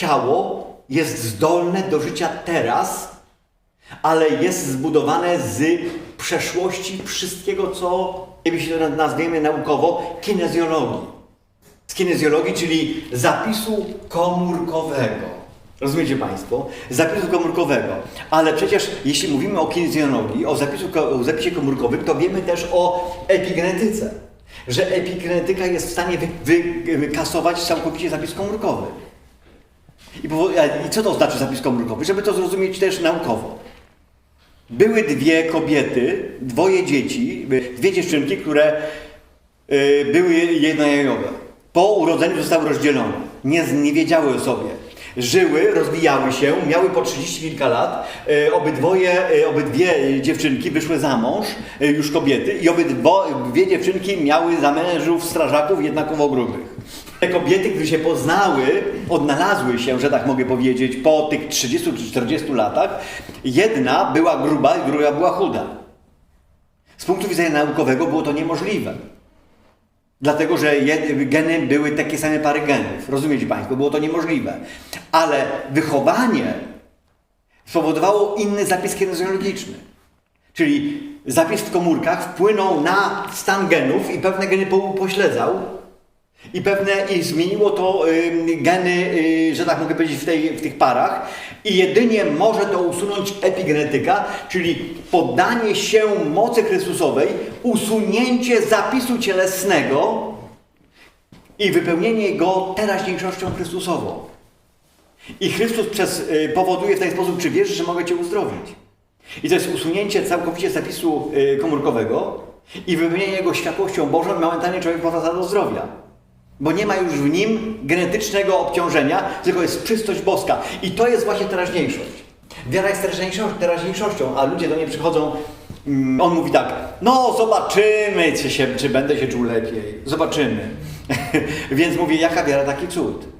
ciało jest zdolne do życia teraz, ale jest zbudowane z przeszłości wszystkiego, co jeśli to nazwiemy naukowo, kinezjologii. Z kinezjologii, czyli zapisu komórkowego. Rozumiecie Państwo? Zapisu komórkowego. Ale przecież jeśli mówimy o kinezjologii, o, zapisu, o zapisie komórkowym, to wiemy też o epigenetyce. Że epigenetyka jest w stanie wy, wy, wykasować całkowicie zapis komórkowy. I, I co to znaczy zapis komórkowy? Żeby to zrozumieć też naukowo. Były dwie kobiety, dwoje dzieci, dwie dziewczynki, które y, były jednojajowe. Po urodzeniu zostały rozdzielone. Nie, nie wiedziały o sobie. Żyły, rozwijały się, miały po 30 kilka lat. Y, obydwoje, y, obydwie dziewczynki wyszły za mąż, już kobiety, i obydwie dziewczynki miały za mężów strażaków jednakowo grubych. Te kobiety, które się poznały, odnalazły się, że tak mogę powiedzieć, po tych 30 czy 40 latach. Jedna była gruba, druga była chuda. Z punktu widzenia naukowego było to niemożliwe. Dlatego, że geny były takie same pary genów. Rozumiecie Państwo? Było to niemożliwe. Ale wychowanie spowodowało inny zapis kinezjologiczny. Czyli zapis w komórkach wpłynął na stan genów i pewne geny po- pośledzał. I pewne i zmieniło to y, geny, y, że tak mogę powiedzieć, w, tej, w tych parach. I jedynie może to usunąć epigenetyka, czyli poddanie się mocy Chrystusowej, usunięcie zapisu cielesnego i wypełnienie go teraźniejszością Chrystusową. I Chrystus przez, y, powoduje w ten sposób, czy wierzysz, że mogę Cię uzdrowić. I to jest usunięcie całkowicie zapisu y, komórkowego i wypełnienie go światłością Bożą momentalnie człowiek powraca do zdrowia. Bo nie ma już w nim genetycznego obciążenia, tylko jest czystość boska. I to jest właśnie teraźniejszość. Wiara jest teraźniejszością, a ludzie do niej przychodzą. mm, On mówi tak, no zobaczymy, czy, się, czy będę się czuł lepiej. Zobaczymy. Więc mówię, jaka wiara, taki cud.